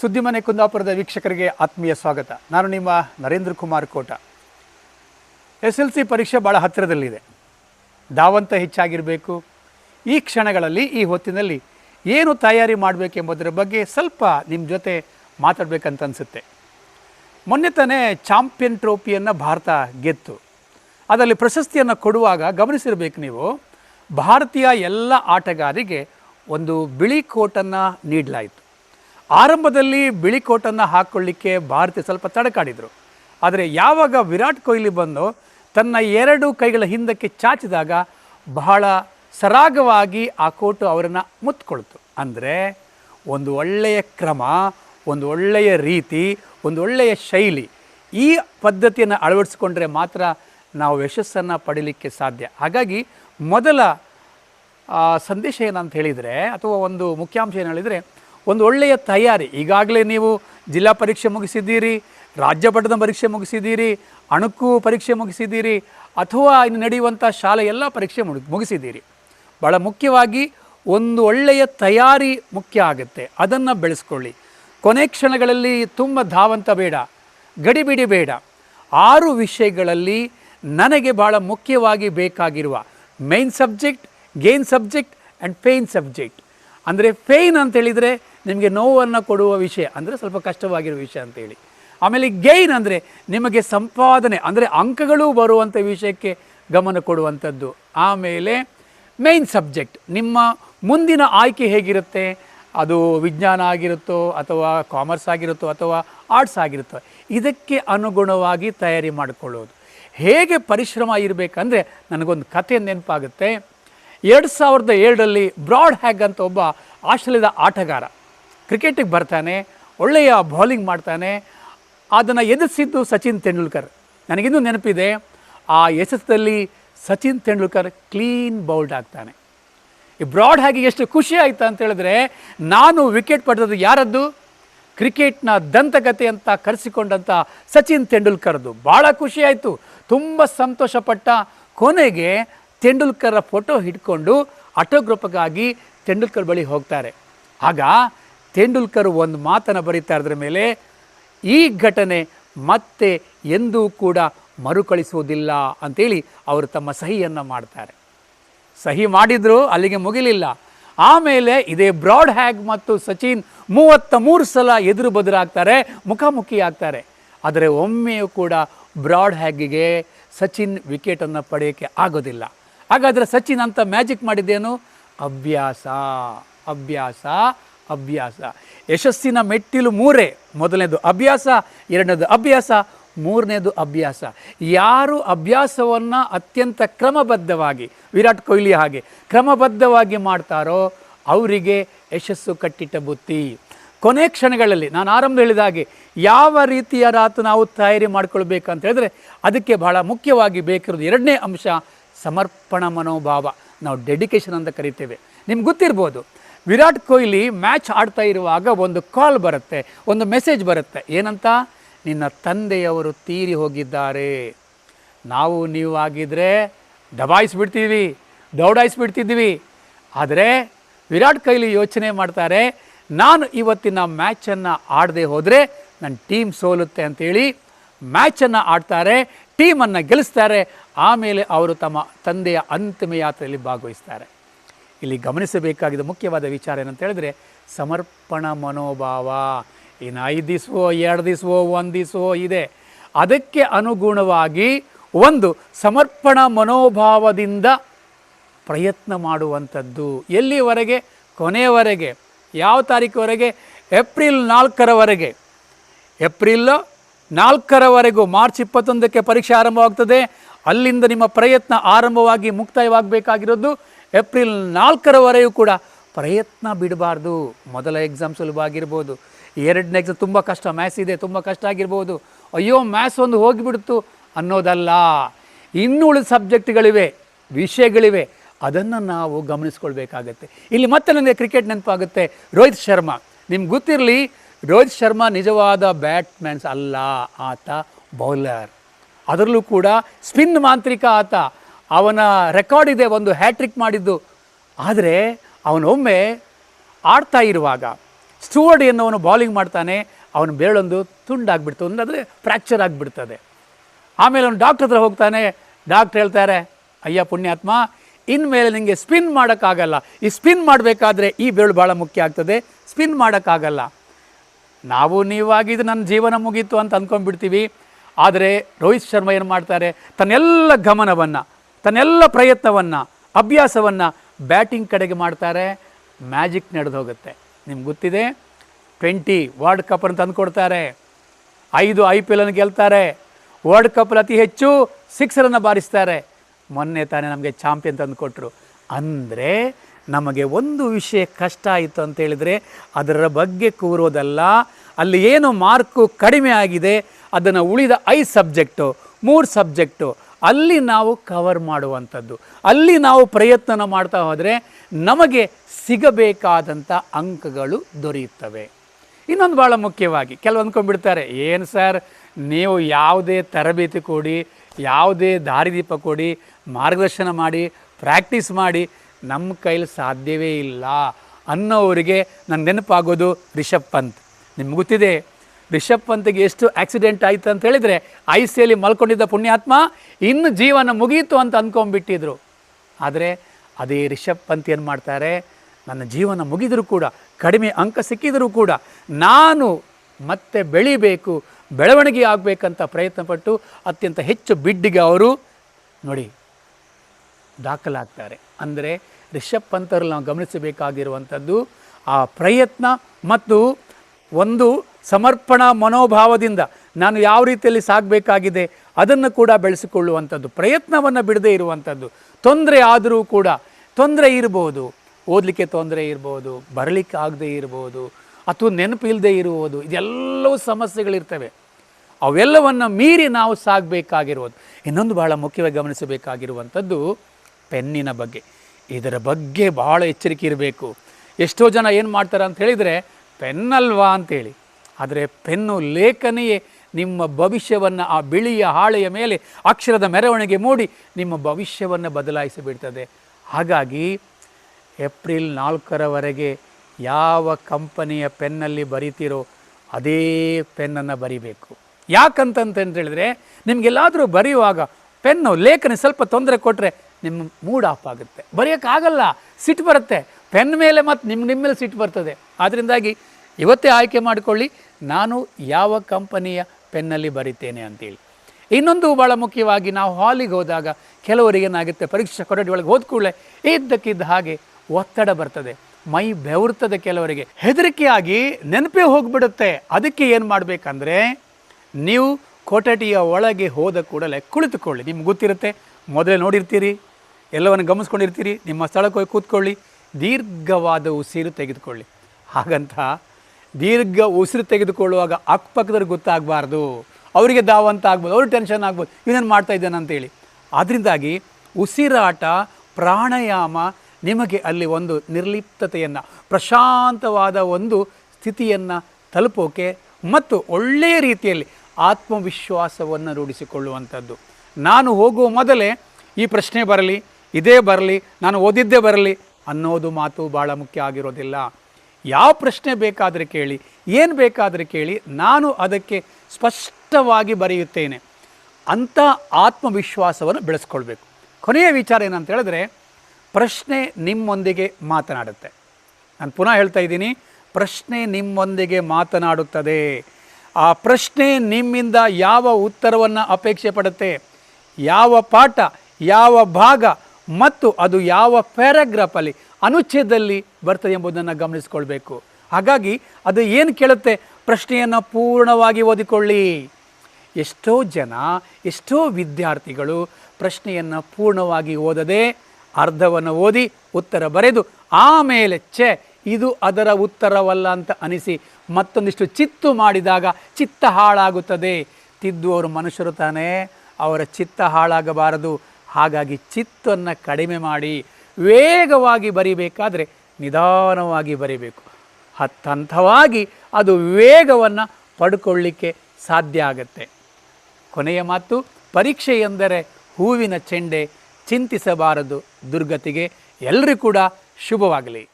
ಸುದ್ದಿಮನೆ ಕುಂದಾಪುರದ ವೀಕ್ಷಕರಿಗೆ ಆತ್ಮೀಯ ಸ್ವಾಗತ. ನಾನು ನಿಮ್ಮ Narendra Kumar Kota. S L C ಪರೀಕ್ಷೆ ಭಾಳ ಹತ್ತಿರದಲ್ಲಿದೆ. ಧಾವಂತ ಹೆಚ್ಚಾಗಿರಬೇಕು. ಈ ಕ್ಷಣಗಳಲ್ಲಿ, ಈ ಹೊತ್ತಿನಲ್ಲಿ ಏನು ತಯಾರಿ ಮಾಡಬೇಕೆಂಬುದರ ಬಗ್ಗೆ ಸ್ವಲ್ಪ ನಿಮ್ಮ ಜೊತೆ ಮಾತಾಡಬೇಕಂತ ಅನಿಸುತ್ತೆ. ಮೊನ್ನೆ ತಾನೇ ಚಾಂಪಿಯನ್ ಟ್ರೋಫಿಯನ್ನು ಭಾರತ ಗೆತ್ತು. ಅದರಲ್ಲಿ ಪ್ರಶಸ್ತಿಯನ್ನು ಕೊಡುವಾಗ ಗಮನಿಸಿರಬೇಕು ನೀವು, ಭಾರತೀಯ ಎಲ್ಲ ಆಟಗಾರರಿಗೆ ಒಂದು ಬಿಳಿ ಕೋಟನ್ನು ನೀಡಲಾಯಿತು. ಆರಂಭದಲ್ಲಿ ಬಿಳಿ ಕೋಟನ್ನು ಹಾಕ್ಕೊಳ್ಳಿಕ್ಕೆ ಭಾರತೀಯ ಸ್ವಲ್ಪ ತಡಕಾಡಿದರು. ಆದರೆ ಯಾವಾಗ ವಿರಾಟ್ ಕೊಹ್ಲಿ ಬಂದು ತನ್ನ ಎರಡು ಕೈಗಳ ಹಿಂದಕ್ಕೆ ಚಾಚಿದಾಗ ಬಹಳ ಸರಾಗವಾಗಿ ಆ ಕೋಟು ಅವರನ್ನು ಮುತ್ಕೊಳ್ತು. ಅಂದರೆ ಒಂದು ಒಳ್ಳೆಯ ಕ್ರಮ, ಒಂದು ಒಳ್ಳೆಯ ರೀತಿ, ಒಂದು ಒಳ್ಳೆಯ ಶೈಲಿ ಈ ಪದ್ಧತಿಯನ್ನು ಅಳವಡಿಸಿಕೊಂಡ್ರೆ ಮಾತ್ರ ನಾವು ಯಶಸ್ಸನ್ನು ಪಡೀಲಿಕ್ಕೆ ಸಾಧ್ಯ. ಹಾಗಾಗಿ ಮೊದಲ ಸಂದೇಶ ಏನಂತ ಹೇಳಿದರೆ ಅಥವಾ ಒಂದು ಮುಖ್ಯಾಂಶ ಏನು ಹೇಳಿದರೆ ಒಂದು ಒಳ್ಳೆಯ ತಯಾರಿ. ಈಗಾಗಲೇ ನೀವು ಜಿಲ್ಲಾ ಪರೀಕ್ಷೆ ಮುಗಿಸಿದ್ದೀರಿ, ರಾಜ್ಯ ಪರೀಕ್ಷೆ ಮುಗಿಸಿದ್ದೀರಿ, ಅಣುಕು ಪರೀಕ್ಷೆ ಮುಗಿಸಿದ್ದೀರಿ, ಅಥವಾ ಇನ್ನು ನಡೆಯುವಂಥ ಶಾಲೆ ಎಲ್ಲ ಪರೀಕ್ಷೆ ಮುಗಿ, ಮುಗಿಸಿದ್ದೀರಿ. ಭಾಳ ಮುಖ್ಯವಾಗಿ ಒಂದು ಒಳ್ಳೆಯ ತಯಾರಿ ಮುಖ್ಯ ಆಗುತ್ತೆ. ಅದನ್ನು ಬೆಳೆಸ್ಕೊಳ್ಳಿ. ಕೊನೆ ಕ್ಷಣಗಳಲ್ಲಿ ತುಂಬ ಧಾವಂತ ಬೇಡ, ಗಡಿಬಿಡಿ ಬೇಡ. ಆರು ವಿಷಯಗಳಲ್ಲಿ ನನಗೆ ಭಾಳ ಮುಖ್ಯವಾಗಿ ಬೇಕಾಗಿರುವ main subject gain subject and pain subject ಅಂದರೆ ಪೇಯ್ನ್ ಅಂತ ಹೇಳಿದರೆ ನಿಮಗೆ ನೋವನ್ನು ಕೊಡುವ ವಿಷಯ ಅಂದರೆ ಸ್ವಲ್ಪ ಕಷ್ಟವಾಗಿರೋ ವಿಷಯ ಅಂತೇಳಿ. ಆಮೇಲೆ ಗೈನ್ ಅಂದರೆ ನಿಮಗೆ ಸಂಪಾದನೆ ಅಂದರೆ ಅಂಕಗಳು ಬರುವಂಥ ವಿಷಯಕ್ಕೆ ಗಮನ ಕೊಡುವಂಥದ್ದು. ಆಮೇಲೆ ಮೇನ್ ಸಬ್ಜೆಕ್ಟ್ ನಿಮ್ಮ ಮುಂದಿನ ಆಯ್ಕೆ ಹೇಗಿರುತ್ತೆ? ಅದು ವಿಜ್ಞಾನ ಆಗಿರುತ್ತೋ ಅಥವಾ ಕಾಮರ್ಸ್ ಆಗಿರುತ್ತೋ ಅಥವಾ ಆರ್ಟ್ಸ್ ಆಗಿರುತ್ತೋ ಇದಕ್ಕೆ ಅನುಗುಣವಾಗಿ ತಯಾರಿ ಮಾಡಿಕೊಳ್ಳೋದು. ಹೇಗೆ ಪರಿಶ್ರಮ ಇರಬೇಕಂದ್ರೆ ನನಗೊಂದು ಕಥೆ ನೆನಪಾಗುತ್ತೆ. ಎರಡು ಸಾವಿರದ ಏಳರಲ್ಲಿ ಬ್ರಾಡ್ ಹ್ಯಾಗ್ ಅಂತ ಒಬ್ಬ ಆಸ್ಟ್ರೇಲಿಯಾದ ಆಟಗಾರ ಕ್ರಿಕೆಟಿಗೆ ಬರ್ತಾನೆ, ಒಳ್ಳೆಯ ಬೌಲಿಂಗ್ ಮಾಡ್ತಾನೆ, ಅದನ್ನು ಎದುರಿಸಿದ್ದು ಸಚಿನ್ ತೆಂಡೂಲ್ಕರ್. ನನಗಿನ್ನೂ ನೆನಪಿದೆ, ಆ ಎಸೆತದಲ್ಲಿ ಸಚಿನ್ ತೆಂಡೂಲ್ಕರ್ ಕ್ಲೀನ್ ಬೌಲ್ಡ್ ಆಗ್ತಾನೆ. ಈ ಬ್ರಾಡ್ ಆಗಿ ಎಷ್ಟು ಖುಷಿ ಆಯಿತು ಅಂತ ಹೇಳಿದ್ರೆ, ನಾನು ವಿಕೆಟ್ ಪಡೆದದ್ದು ಯಾರದ್ದು? ಕ್ರಿಕೆಟ್ನ ದಂತಕತೆ ಅಂತ ಕರೆಸಿಕೊಂಡಂಥ ಸಚಿನ್ ತೆಂಡೂಲ್ಕರ್ದು. ಭಾಳ ಖುಷಿ ಆಯಿತು. ತುಂಬ ಸಂತೋಷಪಟ್ಟ ಕೊನೆಗೆ ತೆಂಡೂಲ್ಕರ್ ಫೋಟೋ ಹಿಡ್ಕೊಂಡು ಆಟೋಗ್ರಾಫಗಾಗಿ ತೆಂಡೂಲ್ಕರ್ ಬಳಿ ಹೋಗ್ತಾರೆ. ಆಗ ತೆಂಡೂಲ್ಕರ್ ಒಂದು ಮಾತನ್ನು ಬರೀತಾ ಇದ್ರ ಮೇಲೆ ಈ ಘಟನೆ ಮತ್ತೆ ಎಂದೂ ಕೂಡ ಮರುಕಳಿಸುವುದಿಲ್ಲ ಅಂತೇಳಿ ಅವರು ತಮ್ಮ ಸಹಿಯನ್ನು ಮಾಡ್ತಾರೆ. ಸಹಿ ಮಾಡಿದ್ರು ಅಲ್ಲಿಗೆ ಮುಗಿಲಿಲ್ಲ. ಆಮೇಲೆ ಇದೇ ಬ್ರಾಡ್ ಹ್ಯಾಗ್ ಮತ್ತು ಸಚಿನ್ ಮೂವತ್ತ ಮೂರು ಸಲ ಎದುರು ಬದುರಾಗ್ತಾರೆ ಮುಖಾಮುಖಿ ಆಗ್ತಾರೆ. ಆದರೆ ಒಮ್ಮೆಯೂ ಕೂಡ ಬ್ರಾಡ್ ಹ್ಯಾಗಿಗೆ ಸಚಿನ್ ವಿಕೆಟನ್ನು ಪಡೆಯೋಕ್ಕೆ ಆಗೋದಿಲ್ಲ. ಹಾಗಾದರೆ ಸಚಿನ್ ಅಂತ ಮ್ಯಾಜಿಕ್ ಮಾಡಿದ್ದೇನು? ಅಭ್ಯಾಸ ಅಭ್ಯಾಸ. ಅಭ್ಯಾಸ. ಯಶಸ್ಸಿನ ಮೆಟ್ಟಿಲು ಮೂರೇ. ಮೊದಲನೇದು ಅಭ್ಯಾಸ, ಎರಡನೇದು ಅಭ್ಯಾಸ, ಮೂರನೇದು ಅಭ್ಯಾಸ. ಯಾರು ಅಭ್ಯಾಸವನ್ನು ಅತ್ಯಂತ ಕ್ರಮಬದ್ಧವಾಗಿ, ವಿರಾಟ್ ಕೊಹ್ಲಿ ಹಾಗೆ ಕ್ರಮಬದ್ಧವಾಗಿ ಮಾಡ್ತಾರೋ ಅವರಿಗೆ ಯಶಸ್ಸು ಕಟ್ಟಿಟ್ಟ ಬುತ್ತಿ. ಕೊನೆ ಕ್ಷಣಗಳಲ್ಲಿ ನಾನು ಆರಂಭ ಹೇಳಿದ ಹಾಗೆ ಯಾವ ರೀತಿಯ ರಾತು ನಾವು ತಯಾರಿ ಮಾಡ್ಕೊಳ್ಬೇಕು ಅಂತ ಹೇಳಿದ್ರೆ ಅದಕ್ಕೆ ಬಹಳ ಮುಖ್ಯವಾಗಿ ಬೇಕಿರೋದು ಎರಡನೇ ಅಂಶ ಸಮರ್ಪಣ ಮನೋಭಾವ. ನಾವು ಡೆಡಿಕೇಶನ್ ಅಂತ ಕರಿತೇವೆ. ನಿಮ್ಗೆ ಗೊತ್ತಿರ್ಬೋದು. ವಿರಾಟ್ ಕೊಹ್ಲಿ ಮ್ಯಾಚ್ ಆಡ್ತಾ ಇರುವಾಗ ಒಂದು ಕಾಲ್ ಬರುತ್ತೆ, ಒಂದು ಮೆಸೇಜ್ ಬರುತ್ತೆ. ಏನಂತ? ನಿನ್ನ ತಂದೆಯವರು ತೀರಿ ಹೋಗಿದ್ದಾರೆ. ನಾವು ನೀವು ಆಗಿದ್ದರೆ ದಬಾಯಿಸ್ಬಿಡ್ತೀವಿ, ದೌಡಾಯಿಸ್ಬಿಡ್ತಿದ್ವಿ. ಆದರೆ ವಿರಾಟ್ ಕೊಹ್ಲಿ ಯೋಚನೆ ಮಾಡ್ತಾರೆ, ನಾನು ಇವತ್ತಿನ ಮ್ಯಾಚನ್ನು ಆಡದೆ ಹೋದರೆ ನನ್ನ ಟೀಮ್ ಸೋಲುತ್ತೆ ಅಂತೇಳಿ ಮ್ಯಾಚನ್ನು ಆಡ್ತಾರೆ, ಟೀಮನ್ನು ಗೆಲ್ಲಿಸ್ತಾರೆ. ಆಮೇಲೆ ಅವರು ತಮ್ಮ ತಂದೆಯ ಅಂತಿಮ ಯಾತ್ರೆಯಲ್ಲಿ ಭಾಗವಹಿಸ್ತಾರೆ. ಇಲ್ಲಿ ಗಮನಿಸಬೇಕಾಗಿದ್ದ ಮುಖ್ಯವಾದ ವಿಚಾರ ಏನಂತ ಹೇಳಿದ್ರೆ, ಸಮರ್ಪಣ ಮನೋಭಾವ. ಇನ್ನು ಐದು ದಿವಸವೋ ಎರಡು ದಿವಸವೋ ಒಂದು ದಿವಸವೋ ಇದೆ. ಅದಕ್ಕೆ ಅನುಗುಣವಾಗಿ ಒಂದು ಸಮರ್ಪಣ ಮನೋಭಾವದಿಂದ ಪ್ರಯತ್ನ ಮಾಡುವಂಥದ್ದು. ಎಲ್ಲಿವರೆಗೆ? ಕೊನೆಯವರೆಗೆ. ಯಾವ ತಾರೀಕುವರೆಗೆ? ಏಪ್ರಿಲ್ ನಾಲ್ಕರವರೆಗೆ. ಏಪ್ರಿಲ್ ನಾಲ್ಕರವರೆಗೂ, ಮಾರ್ಚ್ ಇಪ್ಪತ್ತೊಂದಕ್ಕೆ ಪರೀಕ್ಷೆ ಆರಂಭವಾಗ್ತದೆ. ಅಲ್ಲಿಂದ ನಿಮ್ಮ ಪ್ರಯತ್ನ ಆರಂಭವಾಗಿ ಮುಕ್ತಾಯವಾಗಬೇಕಾಗಿರೋದು ಏಪ್ರಿಲ್ ನಾಲ್ಕರವರೆಗೂ ಕೂಡ ಪ್ರಯತ್ನ ಬಿಡಬಾರ್ದು. ಮೊದಲ ಎಕ್ಸಾಮ್ ಸುಲಭ ಆಗಿರ್ಬೋದು ಎರಡನೇ ಎಕ್ಸಾಮ್ ತುಂಬ ಕಷ್ಟ ಮ್ಯಾಥ್ಸ್ ಇದೆ, ತುಂಬ ಕಷ್ಟ ಆಗಿರ್ಬೋದು. ಅಯ್ಯೋ ಮ್ಯಾಥ್ಸ್ ಒಂದು ಹೋಗಿಬಿಡ್ತು ಅನ್ನೋದಲ್ಲ. ಇನ್ನೂ ಉಳಿದ ಸಬ್ಜೆಕ್ಟ್ಗಳಿವೆ ವಿಷಯಗಳಿವೆ, ಅದನ್ನು ನಾವು ಗಮನಿಸ್ಕೊಳ್ಬೇಕಾಗತ್ತೆ. ಇಲ್ಲಿ ಮತ್ತೆ ನನಗೆ ಕ್ರಿಕೆಟ್ ನೆನಪಾಗುತ್ತೆ. ರೋಹಿತ್ ಶರ್ಮಾ. ನಿಮ್ಗೆ ಗೊತ್ತಿರಲಿ, ರೋಹಿತ್ ಶರ್ಮಾ ನಿಜವಾದ ಬ್ಯಾಟ್ಮ್ಯಾನ್ಸ್ ಅಲ್ಲ, ಆತ ಬೌಲರ್ ಅದರಲ್ಲೂ ಕೂಡ ಸ್ಪಿನ್ ಮಾಂತ್ರಿಕ ಆತ. ಅವನ ರೆಕಾರ್ಡ್ ಇದೆ, ಒಂದು ಹ್ಯಾಟ್ರಿಕ್ ಮಾಡಿದ್ದು. ಆದರೆ ಅವನೊಮ್ಮೆ ಆಡ್ತಾ ಇರುವಾಗ ಸ್ಟೂವರ್ಡ್ ಎನ್ನುವನು ಬೌಲಿಂಗ್ ಮಾಡ್ತಾನೆ, ಅವನ ಬೇಳೊಂದು ತುಂಡಾಗ್ಬಿಡ್ತು ಅಂದರೆ ಫ್ರ್ಯಾಕ್ಚರ್ ಆಗಿಬಿಡ್ತದೆ. ಆಮೇಲೆ ಅವನು ಡಾಕ್ಟ್ರ್ ಹತ್ರ ಹೋಗ್ತಾನೆ ಡಾಕ್ಟ್ರ್ ಹೇಳ್ತಾರೆ, ಅಯ್ಯ ಪುಣ್ಯಾತ್ಮ, ಇನ್ಮೇಲೆ ನಿಮಗೆ ಸ್ಪಿನ್ ಮಾಡೋಕ್ಕಾಗಲ್ಲ. ಈ ಸ್ಪಿನ್ ಮಾಡಬೇಕಾದ್ರೆ ಈ ಬೇಳು ಭಾಳ ಮುಖ್ಯ ಆಗ್ತದೆ ಸ್ಪಿನ್ ಮಾಡೋಕ್ಕಾಗಲ್ಲ. ನಾವು ನೀವಾಗಿದ್ದು ನನ್ನ ಜೀವನ ಮುಗೀತು ಅಂತ ಅಂದ್ಕೊಂಡ್ಬಿಡ್ತೀವಿ ಆದರೆ ರೋಹಿತ್ ಶರ್ಮಾ ಏನು ಮಾಡ್ತಾರೆ, ತನ್ನೆಲ್ಲ ಗಮನವನ್ನು ತನ್ನೆಲ್ಲ ಪ್ರಯತ್ನವನ್ನು, ಅಭ್ಯಾಸವನ್ನು ಬ್ಯಾಟಿಂಗ್ ಕಡೆಗೆ ಮಾಡ್ತಾರೆ. ಮ್ಯಾಜಿಕ್ ನಡೆದು ಹೋಗುತ್ತೆ. ನಿಮ್ಗೆ ಗೊತ್ತಿದೆ, ಟ್ವೆಂಟಿ ವರ್ಲ್ಡ್ ಕಪ್ ಅಂತ ತಂದುಕೊಡ್ತಾರೆ ಐದು ಐ ಪಿ ಎಲ್ ಗೆಲ್ತಾರೆ. ವರ್ಲ್ಡ್ ಕಪ್ಪಲ್ಲಿ ಅತಿ ಹೆಚ್ಚು ಸಿಕ್ಸರನ್ನು ಬಾರಿಸ್ತಾರೆ. ಮೊನ್ನೆ ತಾನೇ ನಮಗೆ ಚಾಂಪಿಯನ್ ತಂದು ಕೊಟ್ಟರು ಅಂದರೆ ನಮಗೆ ಒಂದು ವಿಷಯ ಕಷ್ಟ ಆಯಿತು ಅಂತ ಹೇಳಿದರೆ, ಅದರ ಬಗ್ಗೆ ಕೂರೋದಲ್ಲ. ಅಲ್ಲಿ ಏನು ಮಾರ್ಕು ಕಡಿಮೆ ಆಗಿದೆ, ಅದನ್ನು ಉಳಿದ ಐದು ಸಬ್ಜೆಕ್ಟು ಮೂರು ಸಬ್ಜೆಕ್ಟು ಅಲ್ಲಿ ನಾವು ಕವರ್ ಮಾಡುವಂಥದ್ದು. ಅಲ್ಲಿ ನಾವು ಪ್ರಯತ್ನ ಮಾಡ್ತಾ ಹೋದರೆ ನಮಗೆ ಸಿಗಬೇಕಾದಂಥ ಅಂಕಗಳು ದೊರೆಯುತ್ತವೆ. ಇನ್ನೊಂದು ಭಾಳ ಮುಖ್ಯವಾಗಿ, ಕೆಲವು ಅಂದ್ಕೊಂಡ್ಬಿಡ್ತಾರೆ, ಏನು ಸರ್, ನೀವು ಯಾವುದೇ ತರಬೇತಿ ಕೊಡಿ, ಯಾವುದೇ ದಾರಿದೀಪ ಕೊಡಿ, ಮಾರ್ಗದರ್ಶನ ಮಾಡಿ, ಪ್ರಾಕ್ಟೀಸ್ ಮಾಡಿ, ನಮ್ಮ ಕೈಲಿ ಸಾಧ್ಯವೇ ಇಲ್ಲ ಅನ್ನೋವರಿಗೆ ನನ್ನ ನೆನಪಾಗೋದು ರಿಷಬ್ ಪಂತ್. ನಿಮ್ಗೆ ಗೊತ್ತಿದೆ ರಿಷಬ್ ಪಂತ್ಗೆ ಎಷ್ಟು ಆಕ್ಸಿಡೆಂಟ್ ಆಯಿತು ಅಂತ ಹೇಳಿದರೆ ಐ ಸಿಯಲ್ಲಿ ಮಲ್ಕೊಂಡಿದ್ದ ಪುಣ್ಯಾತ್ಮ ಇನ್ನು ಜೀವನ ಮುಗಿಯಿತು ಅಂತ ಅಂದ್ಕೊಂಡ್ಬಿಟ್ಟಿದ್ರು ಆದರೆ ಅದೇ ರಿಷಬ್ ಪಂತ್ ಏನು ಮಾಡ್ತಾರೆ? ನನ್ನ ಜೀವನ ಮುಗಿದರೂ ಕೂಡ, ಕಡಿಮೆ ಅಂಕ ಸಿಕ್ಕಿದರೂ ಕೂಡ ನಾನು ಮತ್ತೆ ಬೆಳಿಬೇಕು, ಬೆಳವಣಿಗೆ ಆಗಬೇಕಂತ ಪ್ರಯತ್ನಪಟ್ಟು ಅತ್ಯಂತ ಹೆಚ್ಚು ಬಿಡ್ಡಿಗೆ ಅವರು ನೋಡಿ ದಾಖಲಾಗ್ತಾರೆ. ಅಂದರೆ ರಿಷಬ್ ಪಂತರಲ್ಲಿ ನಾವು ಗಮನಿಸಬೇಕಾಗಿರುವಂಥದ್ದು ಆ ಪ್ರಯತ್ನ ಮತ್ತು ಒಂದು ಸಮರ್ಪಣಾ ಮನೋಭಾವದಿಂದ ನಾನು ಯಾವ ರೀತಿಯಲ್ಲಿ ಸಾಗಬೇಕಾಗಿದೆ ಅದನ್ನು ಕೂಡ ಬೆಳೆಸಿಕೊಳ್ಳುವಂಥದ್ದು, ಪ್ರಯತ್ನವನ್ನು ಬಿಡದೇ ಇರುವಂಥದ್ದು, ತೊಂದರೆ ಆದರೂ ಕೂಡ ತೊಂದರೆ ಇರ್ಬೋದು, ಓದಲಿಕ್ಕೆ ತೊಂದರೆ ಇರ್ಬೋದು, ಬರಲಿಕ್ಕೆ ಆಗದೇ ಇರ್ಬೋದು, ಅಥವಾ ನೆನಪಿಲ್ಲದೆ ಇರುವುದು, ಇದೆಲ್ಲವೂ ಸಮಸ್ಯೆಗಳಿರ್ತವೆ. ಅವೆಲ್ಲವನ್ನು ಮೀರಿ ನಾವು ಸಾಗಬೇಕಾಗಿರುವುದು. ಇನ್ನೊಂದು ಬಹಳ ಮುಖ್ಯವಾಗಿ ಗಮನಿಸಬೇಕಾಗಿರುವಂಥದ್ದು ಪೆನ್ನಿನ ಬಗ್ಗೆ. ಇದರ ಬಗ್ಗೆ ಭಾಳ ಎಚ್ಚರಿಕೆ ಇರಬೇಕು. ಎಷ್ಟೋ ಜನ ಏನು ಮಾಡ್ತಾರೆ ಅಂತ ಹೇಳಿದರೆ ಪೆನ್ನಲ್ವಾ ಅಂತೇಳಿ. ಆದರೆ ಪೆನ್ನು ಲೇಖನೆಯೇ ನಿಮ್ಮ ಭವಿಷ್ಯವನ್ನು ಆ ಬಿಳಿಯ ಹಾಳೆಯ ಮೇಲೆ ಅಕ್ಷರದ ಮೆರವಣಿಗೆ ಮೂಡಿ ನಿಮ್ಮ ಭವಿಷ್ಯವನ್ನು ಬದಲಾಯಿಸಿ ಬಿಡ್ತದೆ. ಹಾಗಾಗಿ ಏಪ್ರಿಲ್ ನಾಲ್ಕರವರೆಗೆ ಯಾವ ಕಂಪನಿಯ ಪೆನ್ನಲ್ಲಿ ಬರಿತೀರೋ ಅದೇ ಪೆನ್ನನ್ನು ಬರಿಬೇಕು. ಯಾಕಂತಂತ ಹೇಳಿದ್ರೆ ನಿಮಗೆಲ್ಲಾದರೂ ಬರೆಯುವಾಗ ಪೆನ್ನು ಲೇಖನ ಸ್ವಲ್ಪ ತೊಂದರೆ ಕೊಟ್ಟರೆ ನಿಮ್ಮ ಮೂಡ್ ಆಫ್ ಆಗುತ್ತೆ. ಬರೆಯೋಕ್ಕಾಗಲ್ಲ ಸಿಟ್ಟು ಬರುತ್ತೆ. ಪೆನ್ ಮೇಲೆ ಮತ್ತು ನಿಮ್ಮ ನಿಮ್ಮ ಮೇಲೆ ಸಿಟ್ಟು ಬರ್ತದೆ. ಆದ್ದರಿಂದಾಗಿ ಇವತ್ತೇ ಆಯ್ಕೆ ಮಾಡಿಕೊಳ್ಳಿ, ನಾನು ಯಾವ ಕಂಪನಿಯ ಪೆನ್ನಲ್ಲಿ ಬರಿತೇನೆ ಅಂತೇಳಿ. ಇನ್ನೊಂದು ಭಾಳ ಮುಖ್ಯವಾಗಿ ನಾವು ಹಾಲಿಗೆ ಹೋದಾಗ ಕೆಲವರಿಗೆ ಏನಾಗುತ್ತೆ, ಪರೀಕ್ಷಾ ಕೊಠಡಿ ಒಳಗೆ ಹೋದ ಇದ್ದಕ್ಕಿದ್ದ ಹಾಗೆ ಒತ್ತಡ ಬರ್ತದೆ, ಮೈ ಬೆವರ್ತದೆ ಕೆಲವರಿಗೆ. ಹೆದರಿಕೆಯಾಗಿ ನೆನಪೇ ಹೋಗಿಬಿಡುತ್ತೆ. ಅದಕ್ಕೆ ಏನು ಮಾಡಬೇಕಂದ್ರೆ, ನೀವು ಕೊಠಡಿಯ ಒಳಗೆ ಹೋದ ಕೂಡಲೇ ಕುಳಿತುಕೊಳ್ಳಿ. ನಿಮ್ಗೆ ಗೊತ್ತಿರುತ್ತೆ, ಮೊದಲೇ ನೋಡಿರ್ತೀರಿ, ಎಲ್ಲವನ್ನು ಗಮನಿಸ್ಕೊಂಡಿರ್ತೀರಿ, ನಿಮ್ಮ ಸ್ಥಳಕ್ಕೆ ಹೋಗಿ ಕೂತ್ಕೊಳ್ಳಿ, ದೀರ್ಘವಾದ ಉಸಿರು ತೆಗೆದುಕೊಳ್ಳಿ. ಹಾಗಂತ ದೀರ್ಘ ಉಸಿರು ತೆಗೆದುಕೊಳ್ಳುವಾಗ ಅಕ್ಕಪಕ್ಕದವ್ರಿಗೆ ಗೊತ್ತಾಗಬಾರ್ದು. ಅವರಿಗೆ ದಾವಂತ ಆಗ್ಬೋದು ಅವ್ರಿಗೆ ಟೆನ್ಷನ್ ಆಗ್ಬೋದು, ಇವನೇನು ಮಾಡ್ತಾ ಇದ್ದಾನೆ ಅಂತೇಳಿ ಅದರಿಂದಾಗಿ ಉಸಿರಾಟ, ಪ್ರಾಣಾಯಾಮ ನಿಮಗೆ ಅಲ್ಲಿ ಒಂದು ನಿರ್ಲಿಪ್ತತೆಯನ್ನು, ಪ್ರಶಾಂತವಾದ ಒಂದು ಸ್ಥಿತಿಯನ್ನು ತಲುಪೋಕೆ ಮತ್ತು ಒಳ್ಳೆಯ ರೀತಿಯಲ್ಲಿ ಆತ್ಮವಿಶ್ವಾಸವನ್ನು ರೂಢಿಸಿಕೊಳ್ಳುವಂಥದ್ದು. ನಾನು ಹೋಗುವ ಮೊದಲೇ ಈ ಪ್ರಶ್ನೆ ಬರಲಿ, ಇದೇ ಬರಲಿ, ನಾನು ಓದಿದ್ದೇ ಬರಲಿ ಅನ್ನೋದು ಮಾತು ಭಾಳ ಮುಖ್ಯ ಆಗಿರೋದಿಲ್ಲ. ಯಾವ ಪ್ರಶ್ನೆ ಬೇಕಾದರೆ ಕೇಳಿ, ಏನು ಬೇಕಾದರೆ ಕೇಳಿ, ನಾನು ಅದಕ್ಕೆ ಸ್ಪಷ್ಟವಾಗಿ ಬರೆಯುತ್ತೇನೆ. ಅಂಥ ಆತ್ಮವಿಶ್ವಾಸವನ್ನು ಬೆಳೆಸ್ಕೊಳ್ಬೇಕು. ಕೊನೆಯ ವಿಚಾರ ಏನಂತ ಹೇಳಿದ್ರೆ, ಪ್ರಶ್ನೆ ನಿಮ್ಮೊಂದಿಗೆ ಮಾತನಾಡುತ್ತೆ. ನಾನು ಪುನಃ ಹೇಳ್ತಾ ಇದ್ದೀನಿ, ಪ್ರಶ್ನೆ ನಿಮ್ಮೊಂದಿಗೆ ಮಾತನಾಡುತ್ತದೆ. ಆ ಪ್ರಶ್ನೆ ನಿಮ್ಮಿಂದ ಯಾವ ಉತ್ತರವನ್ನು ಅಪೇಕ್ಷೆ ಪಡುತ್ತೆ, ಯಾವ ಪಾಠ, ಯಾವ ಭಾಗ, ಮತ್ತು ಅದು ಯಾವ ಪ್ಯಾರಾಗ್ರಾಫಲ್ಲಿ ಅನುಚ್ಛೇದದಲ್ಲಿ ಬರ್ತದೆ ಎಂಬುದನ್ನು ಗಮನಿಸಿಕೊಳ್ಬೇಕು. ಹಾಗಾಗಿ ಅದು ಏನು ಕೇಳುತ್ತೆ? ಪ್ರಶ್ನೆಯನ್ನು ಪೂರ್ಣವಾಗಿ ಓದಿಕೊಳ್ಳಿ. ಎಷ್ಟೋ ಜನ, ಎಷ್ಟೋ ವಿದ್ಯಾರ್ಥಿಗಳು ಪ್ರಶ್ನೆಯನ್ನು ಪೂರ್ಣವಾಗಿ ಓದದೆ ಅರ್ಧವನ್ನು ಓದಿ ಉತ್ತರ ಬರೆದು ಆಮೇಲೆ ಛೆ, ಇದು ಅದರ ಉತ್ತರವಲ್ಲ ಅಂತ ಅನಿಸಿ ಮತ್ತೊಂದಿಷ್ಟು ಚಿತ್ತು ಮಾಡಿದಾಗ ಚಿತ್ತ ಹಾಳಾಗುತ್ತದೆ. ತಿದ್ದುವರು ಮನುಷ್ಯರು ತಾನೇ, ಅವರ ಚಿತ್ತ ಹಾಳಾಗಬಾರದು. ಹಾಗಾಗಿ ಚಿತ್ತನ್ನು ಕಡಿಮೆ ಮಾಡಿ ವೇಗವಾಗಿ ಬರಿಬೇಕಾದರೆ ನಿಧಾನವಾಗಿ ಬರಿಬೇಕು. ಹತ್ತಂತವಾಗಿ ಅದು ವೇಗವನ್ನು ಪಡ್ಕೊಳ್ಳಿಕ್ಕೆ ಸಾಧ್ಯ ಆಗುತ್ತೆ. ಕೊನೆಯ ಮಾತು, ಪರೀಕ್ಷೆ ಎಂದರೆ ಹೂವಿನ ಚೆಂಡೆ ಚಿಂತಿಸಬಾರದು ದುರ್ಗತಿಗೆ. ಎಲ್ಲರೂ ಕೂಡ ಶುಭವಾಗಲಿ.